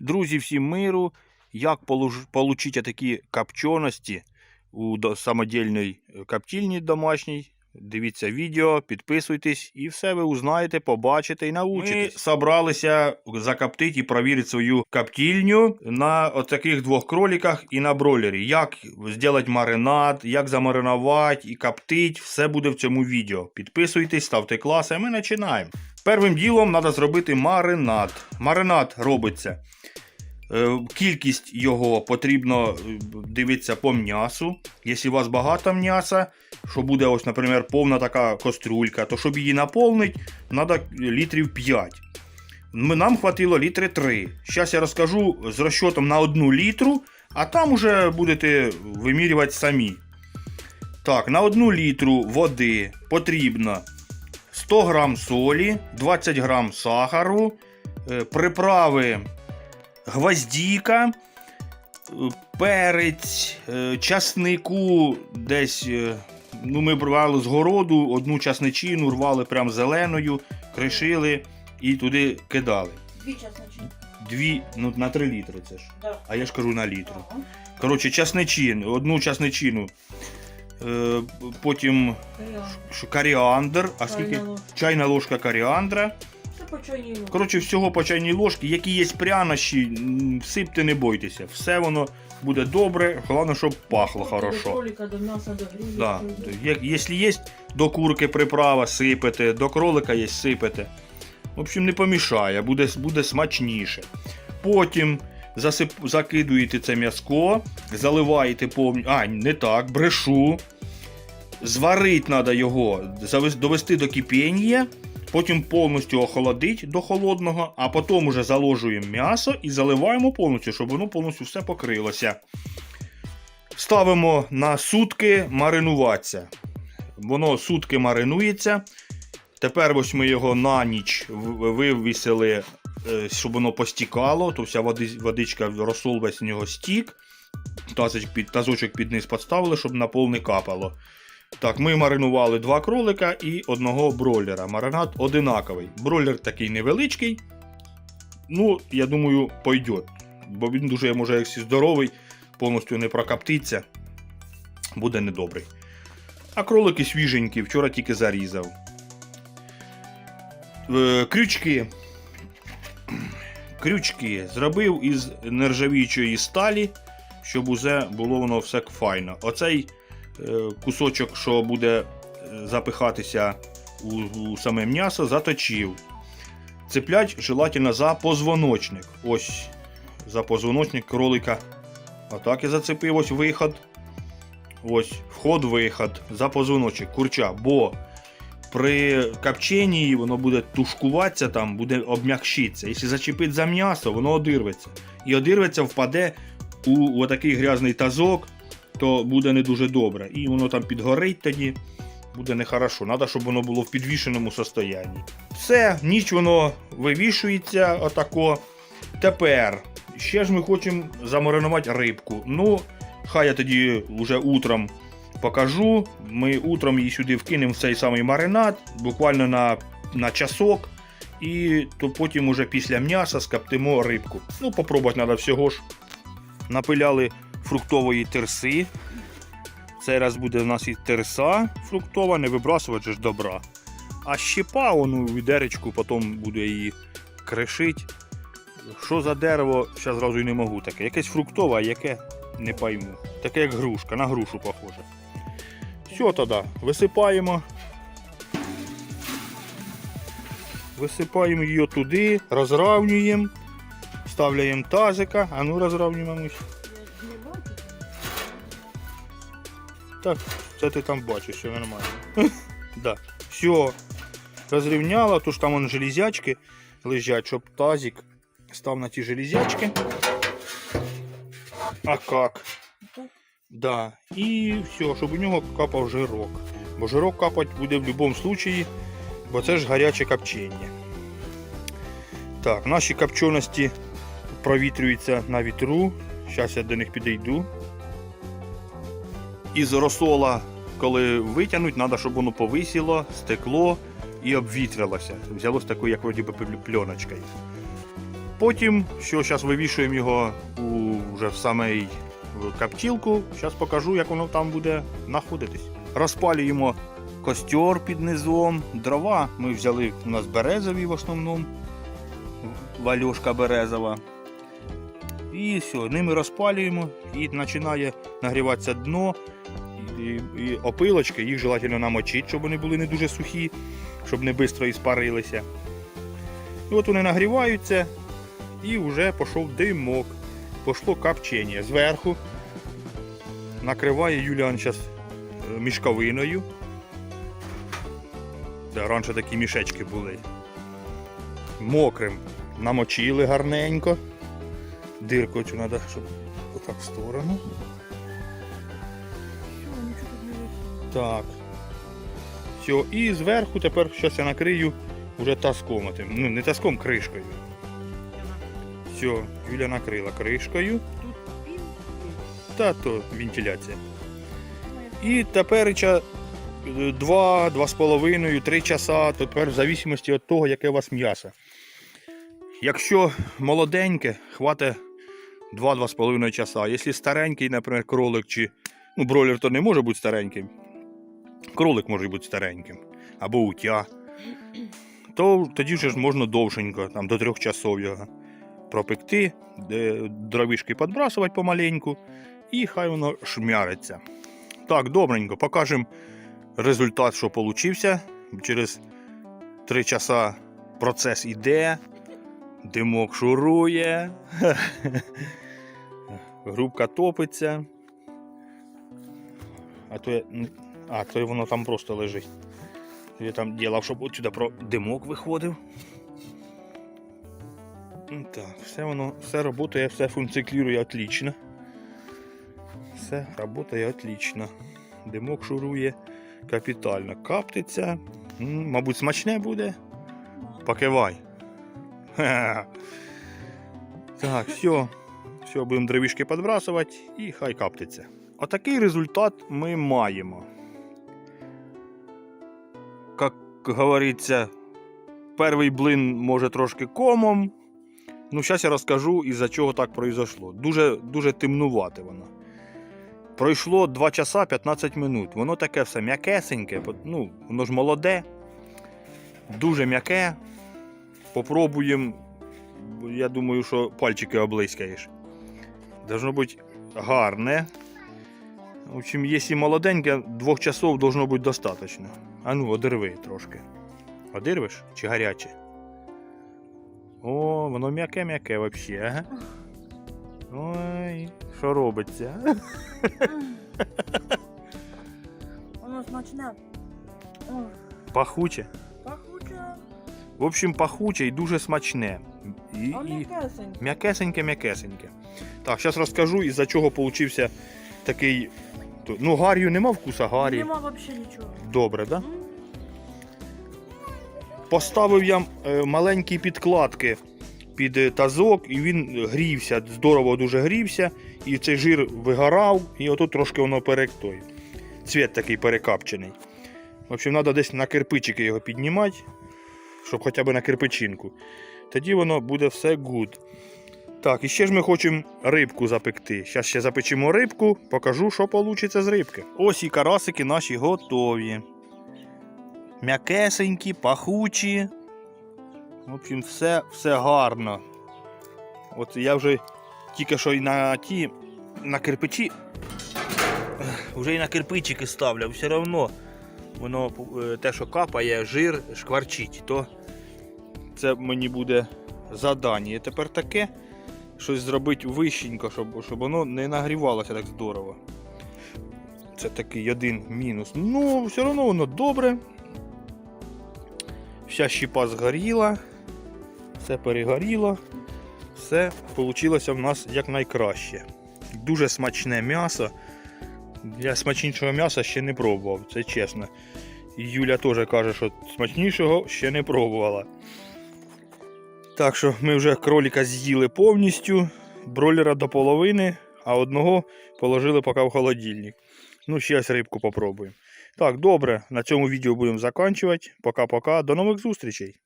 Друзі, всім миру. Як отримати такі копченості у самодільній е, коптильні домашній? Дивіться відео, підписуйтесь і все ви узнаєте, побачите і научитесь. Ми собралися закоптити і провірити свою коптильню на отаких двох кроликах і на бройлері. Як зробити маринад, як замаринувати і коптити, все буде в цьому відео. Підписуйтесь, ставте класи, а ми починаємо. Первим ділом треба зробити маринад. Маринад робиться. Е, Кількість його потрібно е, дивитися по м'ясу. Якщо у вас багато м'яса, що буде, ось, наприклад, повна така каструлька, то щоб її наповнити, треба літрів 5. Нам хватило літри 3. Зараз я розкажу з розчотом на 1 літру, а там уже будете вимірювати самі. Так, на 1 літру води потрібно 100 грам солі, 20 грам сахару, е, приправи гвоздіка, е, перець, е, часнику десь. Ну, ми брали з городу одну часничину, рвали прям зеленою, кришили і туди кидали. Дві часнички. Дві, ну на 3 літри це ж. Да. А я ж кажу на літру. Ага. Коротше, часничин, одну часничину. Е, потім коріандр, а скільки? Чайна ложка. Коріандра. Коротше, всього по чайній ложці, які є прянощі, сипте, не бойтеся. Все воно буде добре, головне, щоб пахло хорошо. до м'яса, до. Да. Якщо є до курки приправа, сипете, до кролика є сипете. В общем, не помішає, буде, буде смачніше. Потім засип, закидуєте це м'язко, заливаєте повністю. А, не так, брешу. Зварити треба його, довести до кипіння, потім повністю охолодити до холодного, а потім уже заложуємо м'ясо і заливаємо повністю, щоб воно повністю все покрилося. Ставимо на сутки маринуватися. Воно сутки маринується. Тепер ось ми його на ніч вивісили, щоб воно постікало, то вся водичка розсол весь в нього стік. Тазочок під, тазочок під низ підставили, щоб на пол не капало. Так, ми маринували два кролика і одного бройлера. Маринад одинаковий. Бройлер такий невеличкий. Ну, я думаю, пойде. Бо він дуже, може, здоровий, повністю не прокоптиться, буде недобрий. А кролики свіженькі, вчора тільки зарізав. Е, Крючки. Крючки зробив із нержавіючої сталі, щоб усе було воно все файно. Оцей е, кусочок, що буде е, запихатися у, у саме м'ясо, заточив. Цеплять желательно за позвоночник. Ось за позвоночник кролика. Отак я зацепив ось виход. Ось вход-виход за позвоночник, курча. Бо при копченні воно буде тушкуватися, там буде обм'якшитися. Якщо зачепити за м'ясо, воно одирветься. І одирветься, впаде у, такий грязний тазок, то буде не дуже добре. І воно там підгорить тоді, буде нехорошо. Треба, щоб воно було в підвішеному состоянні. Все, ніч воно вивішується отако. Тепер ще ж ми хочемо замаринувати рибку. Ну, хай я тоді вже утром покажу. Ми утром її сюди вкинемо в цей самий маринад, буквально на, на часок. І то потім уже після м'яса скоптимо рибку. Ну, попробувати треба всього ж. Напиляли фруктової терси. Цей раз буде в нас і терса фруктова, не вибрасувати ж добра. А щепа, воно в відеречку, потім буде її кришить. Що за дерево, зараз зразу і не можу таке. Якесь фруктове, яке не пойму. Таке як грушка, на грушу похоже. Все тоді, висипаємо. Висипаємо її туди, розравнюємо, ставляємо тазика, а ну розравнюємо. Так, це ти там бачиш, все нормально. да. Все. Розрівняла, ж там вон железячки лежать, щоб тазик став на ті железячки. А как? Да. І все, щоб у нього капав жирок. Бо жирок капати буде в будь-якому випадку, бо це ж гаряче копчення. Так, наші копченості провітрюються на вітру. Зараз я до них підійду. Із розсола, коли витягнуть, треба, щоб воно повисіло, стекло і обвітрилося. Взялось такою, як вроді би пленочкою. Потім, що зараз вивішуємо його у, вже в самий в каптілку. Зараз покажу, як воно там буде знаходитись. Розпалюємо костер під низом, дрова. Ми взяли у нас березові в основному. Валюшка березова. І все, ними розпалюємо і починає нагріватися дно. І, і опилочки, їх желательно намочити, щоб вони були не дуже сухі, щоб не швидко іспарилися. І от вони нагріваються, і вже пішов димок. Пішло копчення. Зверху накриває Юліан зараз мішковиною. Де раніше такі мішечки були. Мокрим намочили гарненько. Дирку цю треба, щоб отак в сторону. Так. Все, і зверху тепер зараз я накрию вже таском. Ну, не таском, кришкою. Все, Юля накрила кришкою. Та то вентиляція. І тепер 2, 2,5, 3 часа, тепер в зависимості від того, яке у вас м'ясо. Якщо молоденьке, хватить 2-2,5 часа. Якщо старенький, наприклад, кролик чи. Ну, бройлер то не може бути стареньким. Кролик може бути стареньким. Або утя. То тоді вже ж можна довшенько, там, до 3 часов його пропекти, дровішки підбрасувати помаленьку, і хай воно шмяриться. Так, добренько, покажемо результат, що получився. Через 3 часа процес іде, димок шурує, грубка топиться. А то, я... а, то воно там просто лежить. Я там ділав, щоб отсюди про димок виходив. Так, все воно, все працює, все функціонує отлично. Все працює отлично. Димок шурує капітально. Каптиться. Мабуть, смачне буде. Покивай. Так, все. Все, будемо дровішки підбрасувати і хай каптиться. Отакий результат ми маємо. Як говориться, перший блин може трошки комом. Ну, зараз я розкажу, із-за чого так произошло. Дуже, дуже темнувате воно. Пройшло 2 часа 15 минут. Воно таке все м'якесеньке, ну, воно ж молоде, дуже м'яке. Попробуємо. Я думаю, що пальчики облискаєш. Должно бути гарне. В общем, якщо молоденьке, двох часов должно бути достатньо. А ну, одерви трошки. Одирвеш чи гаряче? О, воно м'яке-м'яке взагалі, ага. Ой, що робиться? Воно смачне. Пахуче. пахуче. В общем, пахуче і дуже смачне. І, і м'якесеньке. м'якесеньке. Так, зараз розкажу, із-за чого получився такий. Ну, гар'ю нема вкуса гарі. Нема взагалі нічого. Добре, да? Поставив я е, маленькі підкладки під е, тазок, і він грівся, здорово дуже грівся, і цей жир вигорав, і отут трошки воно перектой. Цвіт такий перекапчений. В общем, треба десь на кирпичики його піднімати, щоб хоча б на кирпичинку. Тоді воно буде все гуд. Так, і ще ж ми хочемо рибку запекти. Зараз ще запечемо рибку, покажу, що вийде з рибки. Ось і карасики наші готові м'якесенькі, пахучі. В общем, все, все гарно. От я вже тільки що і на ті на кирпичі. Вже і на кирпичики ставлю, все одно воно е, те, що капає, жир шкварчить, то це мені буде задання. І тепер таке щось зробити вищенько, щоб, щоб воно не нагрівалося так здорово. Це такий один мінус. Ну, все одно воно добре. Вся щіпа згоріла, все перегоріло, все вийшло в нас як найкраще. Дуже смачне м'ясо. Я смачнішого м'яса ще не пробував, це чесно. Юля теж каже, що смачнішого ще не пробувала. Так що ми вже кроліка з'їли повністю, бройлера до половини, а одного положили поки в холодильник. Ну, ще рибку попробуємо. Так, добре, на цьому відео будемо закінчувати. Пока-пока, до нових зустрічей.